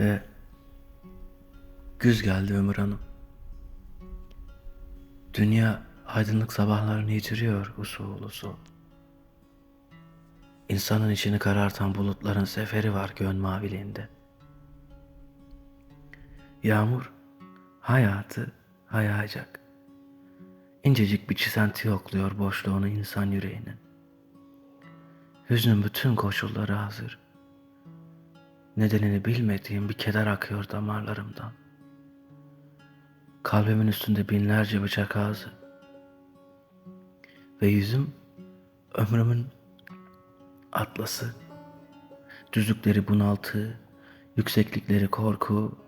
Ve güz geldi Ömür Hanım. Dünya aydınlık sabahlarını yitiriyor usul usul. İnsanın içini karartan bulutların seferi var gön maviliğinde. Yağmur hayatı hayacak. İncecik bir çisenti yokluyor boşluğunu insan yüreğinin. Hüznün bütün koşulları hazır. Nedenini bilmediğim bir keder akıyor damarlarımdan. Kalbimin üstünde binlerce bıçak ağzı. Ve yüzüm ömrümün atlası. Düzlükleri bunaltı, yükseklikleri korku,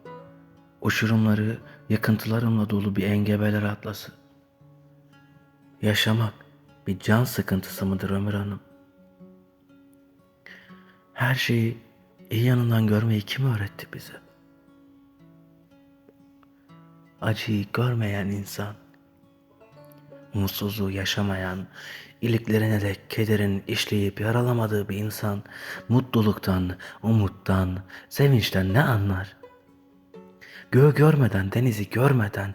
uçurumları yakıntılarımla dolu bir engebeler atlası. Yaşamak bir can sıkıntısı mıdır Ömür Hanım? Her şeyi iyi yanından görmeyi kim öğretti bize? Acıyı görmeyen insan, mutsuzluğu yaşamayan, iliklerine de kederin işleyip yaralamadığı bir insan, mutluluktan, umuttan, sevinçten ne anlar? Göğü görmeden, denizi görmeden,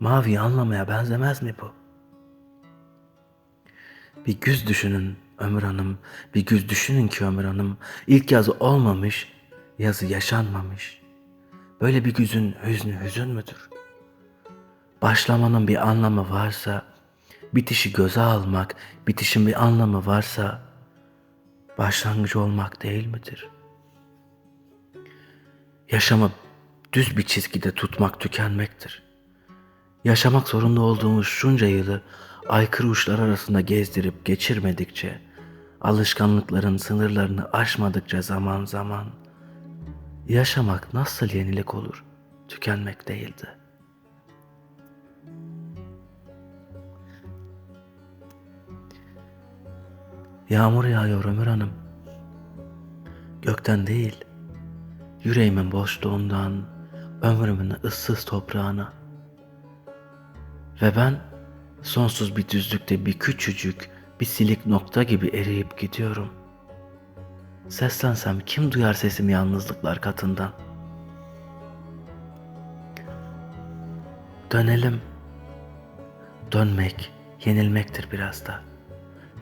maviyi anlamaya benzemez mi bu? Bir güz düşünün Ömür Hanım, bir güz düşünün ki Ömür Hanım, ilk yazı olmamış, yazı yaşanmamış. Böyle bir güzün hüznü hüzün müdür? Başlamanın bir anlamı varsa, bitişi göze almak, bitişin bir anlamı varsa, başlangıcı olmak değil midir? Yaşamı düz bir çizgide tutmak tükenmektir. Yaşamak zorunda olduğumuz şunca yılı aykırı uçlar arasında gezdirip geçirmedikçe, alışkanlıkların sınırlarını aşmadıkça zaman zaman, yaşamak nasıl yenilik olur, tükenmek değildi. Yağmur yağıyor Ömür Hanım. Gökten değil, yüreğimin boşluğundan, ömrümün ıssız toprağına. Ve ben sonsuz bir düzlükte bir küçücük, bir silik nokta gibi eriyip gidiyorum. Seslensem kim duyar sesimi yalnızlıklar katından? Dönelim. Dönmek, yenilmektir biraz da.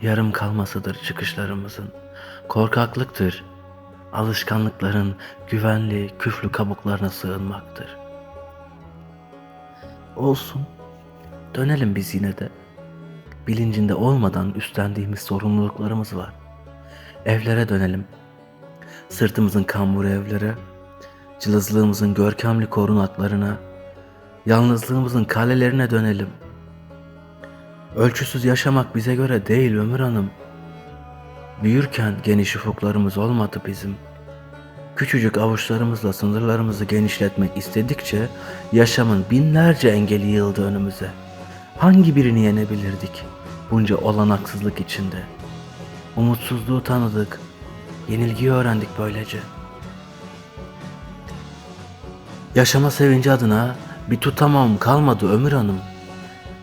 Yarım kalmasıdır çıkışlarımızın. Korkaklıktır. Alışkanlıkların güvenli, küflü kabuklarına sığınmaktır. Olsun. Dönelim biz yine de. Bilincinde olmadan üstlendiğimiz sorumluluklarımız var. Evlere dönelim. Sırtımızın kamburu evlere, cılızlığımızın görkemli korunaklarına, yalnızlığımızın kalelerine dönelim. Ölçüsüz yaşamak bize göre değil Ömür Hanım. Büyürken geniş ufuklarımız olmadı bizim. Küçücük avuçlarımızla sınırlarımızı genişletmek istedikçe yaşamın binlerce engeli yığıldı önümüze. Hangi birini yenebilirdik bunca olanaksızlık içinde? Umutsuzluğu tanıdık, yenilgiyi öğrendik böylece. Yaşama sevinci adına bir tutamam kalmadı Ömür Hanım.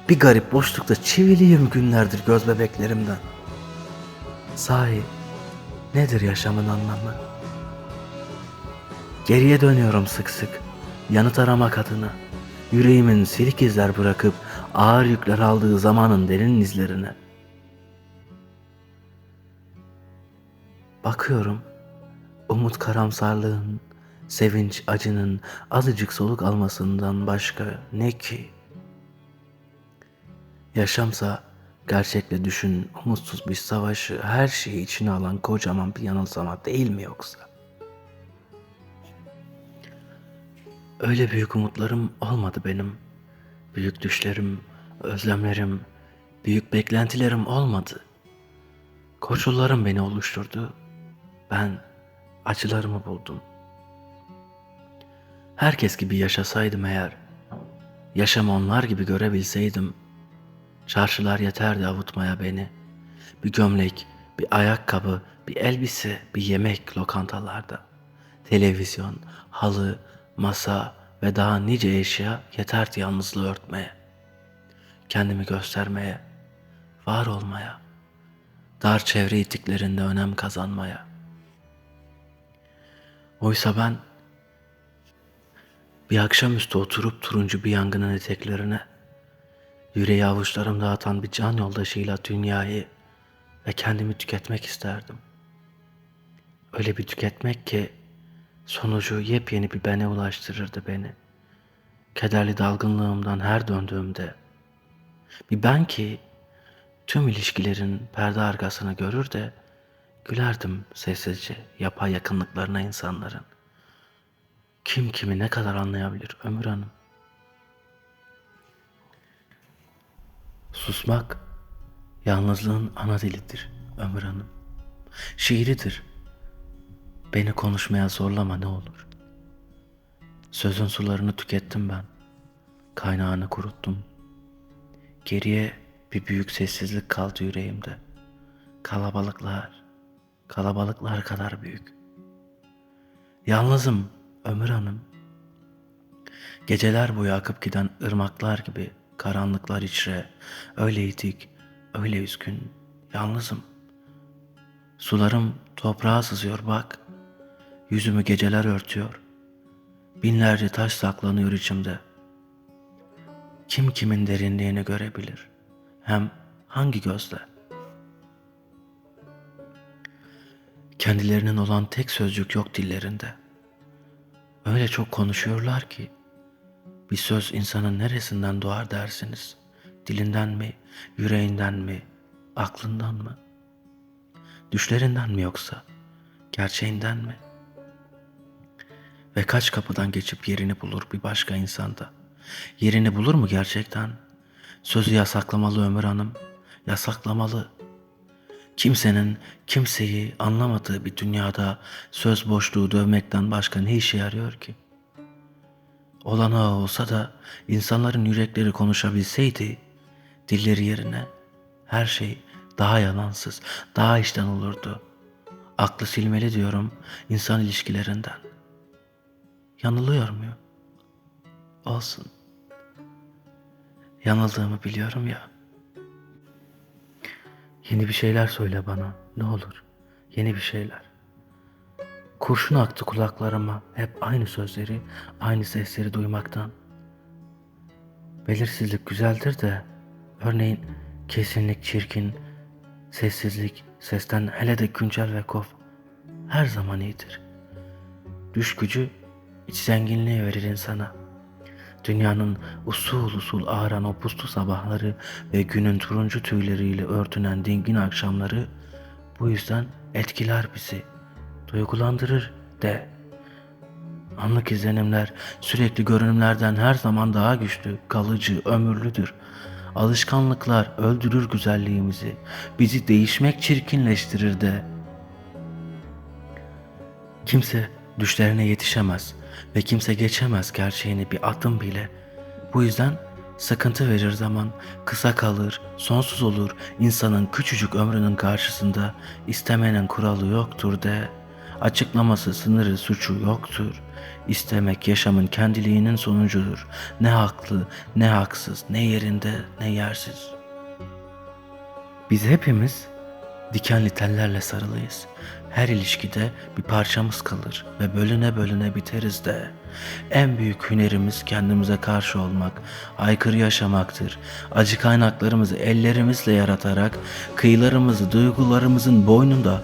Bir garip boşlukta çiviliyim günlerdir göz bebeklerimden. Sahi nedir yaşamın anlamı? Geriye dönüyorum sık sık yanıt aramak adına. Yüreğimin silik izler bırakıp ağır yükler aldığı zamanın derin izlerine. Bakıyorum umut karamsarlığın, sevinç acının azıcık soluk almasından başka ne ki? Yaşamsa gerçekle düşün umutsuz bir savaşı her şeyi içine alan kocaman bir yanılsama değil mi yoksa? Öyle büyük umutlarım olmadı benim. Büyük düşlerim, özlemlerim, büyük beklentilerim olmadı. Koşullarım beni oluşturdu. Ben acılarımı buldum. Herkes gibi yaşasaydım eğer, yaşam onlar gibi görebilseydim, çarşılar yeterdi avutmaya beni. Bir gömlek, bir ayakkabı, bir elbise, bir yemek lokantalarda. Televizyon, halı, masa ve daha nice eşya yeterdi yalnızlığı örtmeye. Kendimi göstermeye, var olmaya, dar çevre itiklerinde önem kazanmaya. Oysa ben Bir akşamüstü oturup turuncu bir yangının eteklerine, yüreği avuçlarımda atan bir can yoldaşıyla dünyayı ve kendimi tüketmek isterdim. Öyle bir tüketmek ki sonucu yepyeni bir bene ulaştırırdı beni. Kederli dalgınlığımdan her döndüğümde bir ben ki tüm ilişkilerin perde arkasını görür de gülerdim sessizce yapay yakınlıklarına insanların. Kim kimi ne kadar anlayabilir Ömür Hanım? Susmak yalnızlığın ana dilidir Ömür Hanım. Şiiridir. Beni konuşmaya zorlama ne olur. Sözün sularını tükettim ben. Kaynağını kuruttum. Geriye bir büyük sessizlik kaldı yüreğimde. Kalabalıklar, kalabalıklar kadar büyük. Yalnızım Ömür Hanım. Geceler boyu akıp giden ırmaklar gibi karanlıklar içre. Öyleydik, öyle üzgün, yalnızım. Sularım toprağa sızıyor bak. Yüzümü geceler örtüyor. Binlerce taş saklanıyor içimde. Kim kimin derinliğini görebilir? Hem hangi gözle? Kendilerinin olan tek sözcük yok dillerinde. Öyle çok konuşuyorlar ki bir söz insanın neresinden doğar dersiniz? Dilinden mi, yüreğinden mi, aklından mı? Düşlerinden mi yoksa gerçeğinden mi? Ve kaç kapıdan geçip yerini bulur bir başka insanda? Yerini bulur mu gerçekten? Sözü yasaklamalı Ömür Hanım, yasaklamalı. Kimsenin kimseyi anlamadığı bir dünyada söz boşluğu dövmekten başka ne işe yarıyor ki? Olanağı olsa da insanların yürekleri konuşabilseydi, dilleri yerine her şey daha yalansız, daha içten olurdu. Aklı silmeli diyorum insan ilişkilerinden. Yanılıyor muyum? Olsun. Yanıldığımı biliyorum ya. Yeni bir şeyler söyle bana ne olur. Yeni bir şeyler. Kurşun aktı kulaklarıma hep aynı sözleri, aynı sesleri duymaktan. Belirsizlik güzeldir de örneğin kesinlik çirkin, sessizlik sesten hele de güncel ve kof her zaman iyidir. Düş gücü iç zenginliği verir insana. Dünyanın usul usul ağaran o puslu sabahları ve günün turuncu tüyleriyle örtünen dingin akşamları bu yüzden etkiler bizi, duygulandırır de. Anlık izlenimler sürekli görünümlerden her zaman daha güçlü, kalıcı, ömürlüdür. Alışkanlıklar öldürür güzelliğimizi, bizi değişmek çirkinleştirir de. Kimse düşlerine yetişemez ve kimse geçemez gerçeğini bir adım bile. Bu yüzden sıkıntı verir zaman, kısa kalır, sonsuz olur. İnsanın küçücük ömrünün karşısında istemenin kuralı yoktur de. Açıklaması, sınırı, suçu yoktur. İstemek yaşamın kendiliğinin sonucudur. Ne haklı, ne haksız, ne yerinde, ne yersiz. Biz hepimiz dikenli tellerle sarılıyız. Her ilişkide bir parçamız kalır ve bölüne bölüne biteriz de. En büyük hünerimiz kendimize karşı olmak, aykırı yaşamaktır. Acı kaynaklarımızı ellerimizle yaratarak kıyılarımızı duygularımızın boynunda,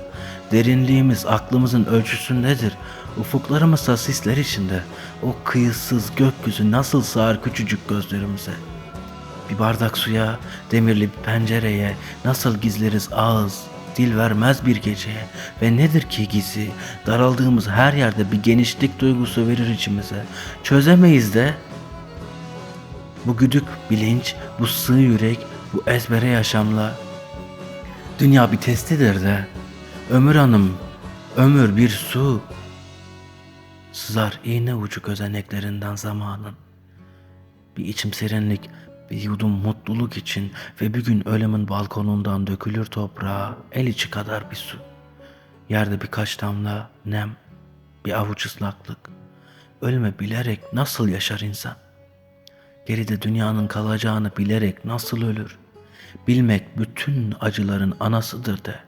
derinliğimiz aklımızın ölçüsündedir. Ufuklarımızsa sisler içinde. O kıyısız gökyüzü nasıl sığar küçücük gözlerimize. Bir bardak suya, demirli bir pencereye nasıl gizleriz ağız, dil vermez bir geceye. Ve nedir ki gizli? Daraldığımız her yerde bir genişlik duygusu verir içimize. Çözemeyiz de. Bu güdük bilinç bu sığ yürek bu ezbere yaşamla. Dünya bir testidir de. Ömür hanım ömür bir su. Sızar iğne ucu gözeneklerinden zamanın. Bir içim serinlik bir yudum mutluluk için ve bir gün ölümün balkonundan dökülür toprağa el içi kadar bir su. Yerde birkaç damla nem, bir avuç ıslaklık. Ölme bilerek nasıl yaşar insan? Geride dünyanın kalacağını bilerek nasıl ölür? Bilmek bütün acıların anasıdır de.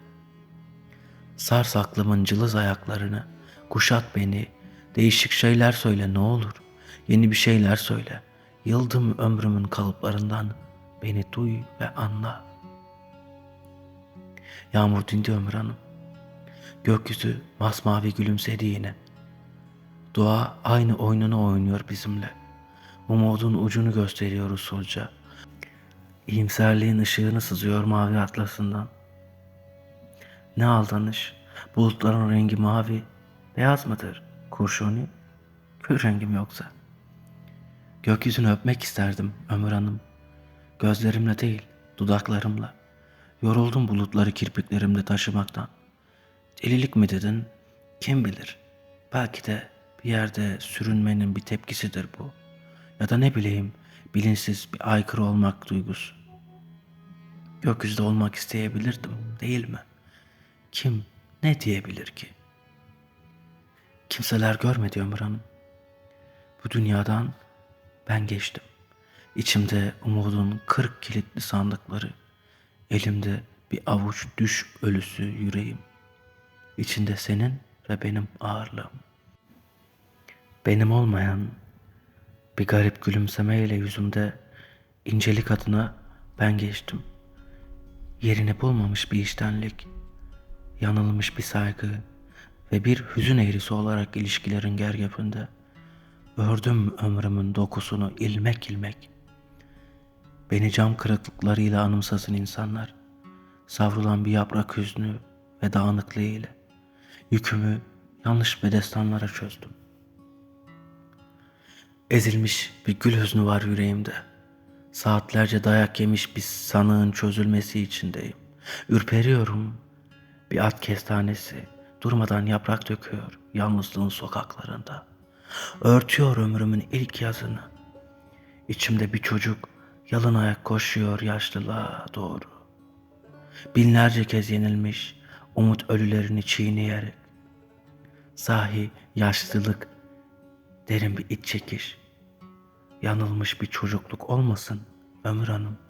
Sars aklımın cılız ayaklarını, kuşat beni, değişik şeyler söyle ne olur. Yeni bir şeyler söyle. Yıldım ömrümün kalıplarından. Beni duy ve anla. Yağmur dindi Ömür Hanım. Gökyüzü masmavi gülümsedi yine. Doğa aynı oyununu oynuyor bizimle. Umudun ucunu gösteriyor usulca. İyimserliğin ışığını sızıyor mavi atlasından. Ne aldanış, bulutların rengi mavi, beyaz mıdır, kurşuni, kül rengim yoksa? Gökyüzünü öpmek isterdim Ömür Hanım. Gözlerimle değil, dudaklarımla. Yoruldum bulutları kirpiklerimde taşımaktan. Delilik mi dedin? Kim bilir? Belki de bir yerde sürünmenin bir tepkisidir bu. Ya da ne bileyim, bilinçsiz bir aykırı olmak duygusu. Gökyüzünde olmak isteyebilirdim, değil mi? Kim ne diyebilir ki? Kimseler görmedi Ömür Hanım. Bu dünyadan ben geçtim. İçimde umudun kırk kilitli sandıkları, elimde bir avuç düş ölüsü yüreğim. İçinde senin ve benim ağırlığım. Benim olmayan bir garip gülümsemeyle yüzümde incelik adına ben geçtim. Yerini bulmamış bir iştenlik, yanılmış bir saygı ve bir hüzün eğrisi olarak ilişkilerin gergefinde ördüm ömrümün dokusunu ilmek ilmek. Beni cam kırıklıklarıyla anımsasın insanlar, savrulan bir yaprak hüznü ve dağınıklığı ile yükümü yanlış bedestanlara çözdüm. Ezilmiş bir gül hüznü var yüreğimde. Saatlerce dayak yemiş bir sanığın çözülmesi içindeyim. Ürperiyorum. Bir at kestanesi durmadan yaprak döküyor yalnızlığın sokaklarında. Örtüyor ömrümün ilk yazını. İçimde bir çocuk yalın ayak koşuyor yaşlılığa doğru. Binlerce kez yenilmiş umut ölülerini çiğneyerek. Sahi yaşlılık derin bir iç çekiş. Yanılmış bir çocukluk olmasın Ömür Hanım.